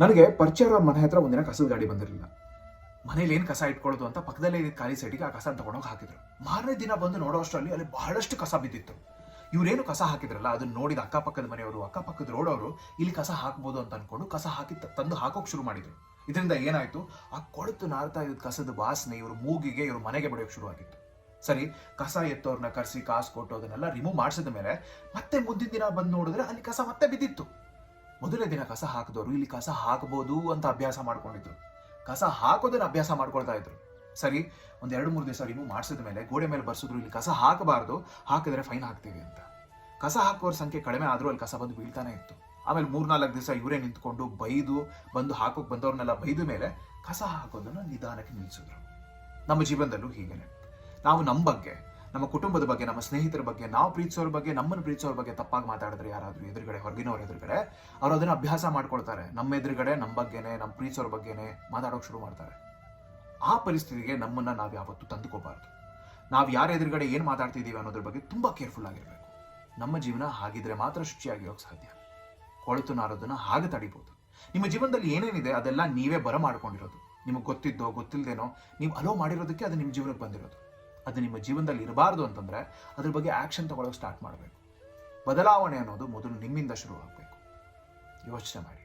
ನನಗೆ ಪರಿಚಯ ಇರೋ ಮನೆ ಹತ್ರ ಒಂದಿನ ಕಸದ ಗಾಡಿ ಬಂದಿರಲಿಲ್ಲ. ಮನೇಲಿ ಏನು ಕಸ ಇಟ್ಕೊಳ್ಳೋದು ಅಂತ ಪಕ್ಕದಲ್ಲೇ ಖಾಲಿ ಸೈಡಿಗೆ ಆ ಕಸ ತಗೊಂಡೋಗಿ ಹಾಕಿದ್ರು. ಮಾರನೇ ದಿನ ಬಂದು ನೋಡೋ ಅಷ್ಟರಲ್ಲಿ ಅಲ್ಲಿ ಬಹಳಷ್ಟು ಕಸ ಬಿದ್ದಿತ್ತು. ಇವ್ರೇನು ಕಸ ಹಾಕಿದ್ರಲ್ಲ, ಅದನ್ನ ನೋಡಿದ ಅಕ್ಕಪಕ್ಕದ ಮನೆಯವರು, ಅಕ್ಕಪಕ್ಕದ ರೋಡವರು ಇಲ್ಲಿ ಕಸ ಹಾಕ್ಬೋದು ಅಂತ ಅನ್ಕೊಂಡು ಕಸ ಹಾಕಿ ತಂದು ಹಾಕೋಕೆ ಶುರು ಮಾಡಿದ್ರು. ಇದರಿಂದ ಏನಾಯ್ತು, ಆ ಕೊಳತು ನಾರ್ತಾ ಇದ್ದ ಕಸದ ವಾಸನೆ ಇವರು ಮೂಗಿಗೆ, ಇವರು ಮನೆಗೆ ಬಡಿಯೋಕೆ ಶುರು ಆಗಿತ್ತು. ಸರಿ, ಕಸ ಎತ್ತೋರ್ನ ಕರೆಸಿ, ಕಾಸು ಕೊಟ್ಟು ಅದನ್ನೆಲ್ಲ ರಿಮೂವ್ ಮಾಡಿಸಿದ ಮೇಲೆ ಮತ್ತೆ ಮುಂದಿನ ದಿನ ಬಂದು ನೋಡಿದ್ರೆ ಅಲ್ಲಿ ಕಸ ಮತ್ತೆ ಬಿದ್ದಿತ್ತು. ಮೊದಲನೇ ದಿನ ಕಸ ಹಾಕಿದವರು, ಇಲ್ಲಿ ಕಸ ಹಾಕಬಹುದು ಅಂತ ಅಭ್ಯಾಸ ಮಾಡ್ಕೊಂಡಿದ್ರು. ಕಸ ಹಾಕೋದನ್ನ ಅಭ್ಯಾಸ ಮಾಡ್ಕೊಳ್ತಾ ಇದ್ರು. ಸರಿ, ಒಂದ್ ಎರಡು ಮೂರು ದಿವಸ ರಿಮೂವ್ ಮಾಡಿಸಿದ ಮೇಲೆ ಗೋಡೆ ಮೇಲೆ ಬರ್ಸಿದ್ರು, ಇಲ್ಲಿ ಕಸ ಹಾಕಬಾರ್ದು, ಹಾಕಿದ್ರೆ ಫೈನ್ ಹಾಕ್ತೀವಿ ಅಂತ. ಕಸ ಹಾಕೋರ ಸಂಖ್ಯೆ ಕಡಿಮೆ ಆದರೂ ಅಲ್ಲಿ ಕಸ ಬಂದು ಬೀಳ್ತಾನೆ ಇತ್ತು. ಆಮೇಲೆ ಮೂರ್ನಾಲ್ಕು ದಿವಸ ಇವರೇ ನಿಂತ್ಕೊಂಡು ಬೈದು, ಬಂದು ಹಾಕೋಕ್ ಬಂದವ್ರನ್ನೆಲ್ಲ ಬೈದ ಮೇಲೆ ಕಸ ಹಾಕೋದನ್ನು ನಿಧಾನಕ್ಕೆ ನಿಲ್ಲಿಸಿದ್ರು ನಮ್ಮ ಜೀವನದಲ್ಲೂ ಹೀಗೇನೆ. ನಾವು ನಮ್ಮ ಬಗ್ಗೆ ನಮ್ಮ ಕುಟುಂಬದ ಬಗ್ಗೆ, ನಮ್ಮ ಸ್ನೇಹಿತರ ಬಗ್ಗೆ, ನಾವು ಪ್ರೀತಿಸೋರ ಬಗ್ಗೆ, ನಮ್ಮನ್ನು ಪ್ರೀತಿಸೋರ ಬಗ್ಗೆ ತಪ್ಪಾಗಿ ಮಾತಾಡಿದ್ರೆ ಯಾರಾದರೂ ಎದುರುಗಡೆ, ಹೊರಗಿನವ್ರ ಎದುರುಗಡೆ, ಅವರು ಅದನ್ನು ಅಭ್ಯಾಸ ಮಾಡ್ಕೊಳ್ತಾರೆ. ನಮ್ಮ ಎದುರುಗಡೆ, ನಮ್ಮ ಬಗ್ಗೆನೇ, ನಮ್ಮ ಪ್ರೀತಿಸೋರ ಬಗ್ಗೆನೇ ಮಾತಾಡೋಕೆ ಶುರು ಮಾಡ್ತಾರೆ. ಆ ಪರಿಸ್ಥಿತಿಗೆ ನಮ್ಮನ್ನು ನಾವು ಯಾವತ್ತೂ ತಂದುಕೋಬಾರ್ದು ನಾವು ಯಾರ ಎದುರುಗಡೆ ಏನು ಮಾತಾಡ್ತಿದ್ದೀವಿ ಅನ್ನೋದ್ರ ಬಗ್ಗೆ ತುಂಬ ಕೇರ್ಫುಲ್ ಆಗಿರಬೇಕು. ನಮ್ಮ ಜೀವನ ಹಾಗಿದ್ರೆ ಮಾತ್ರ ಶುಚಿಯಾಗಿರೋಕೆ ಸಾಧ್ಯ. ಕೊಳೆತು ನಾರೋದನ್ನು ಹಾಗೆ ತಡಿಬೋದು. ನಿಮ್ಮ ಜೀವನದಲ್ಲಿ ಏನೇನಿದೆ ಅದೆಲ್ಲ ನೀವೇ ಬರ ಮಾಡ್ಕೊಂಡಿರೋದು. ನಿಮಗೆ ಗೊತ್ತಿದ್ದೋ ಗೊತ್ತಿಲ್ಲದೇನೋ ನೀವು ಅಲೋ ಮಾಡಿರೋದಕ್ಕೆ ಅದು ನಿಮ್ಮ ಜೀವನಕ್ಕೆ ಬಂದಿರೋದು. ಅದು ನಿಮ್ಮ ಜೀವನದಲ್ಲಿ ಇರಬಾರ್ದು ಅಂತಂದರೆ ಅದ್ರ ಬಗ್ಗೆ ಆ್ಯಕ್ಷನ್ ತಗೊಳ್ಳೋಕೆ ಸ್ಟಾರ್ಟ್ ಮಾಡಬೇಕು. ಬದಲಾವಣೆ ಅನ್ನೋದು ಮೊದಲು ನಿಮ್ಮಿಂದ ಶುರು ಆಗಬೇಕು ಯೋಚನೆ ಮಾಡಿ.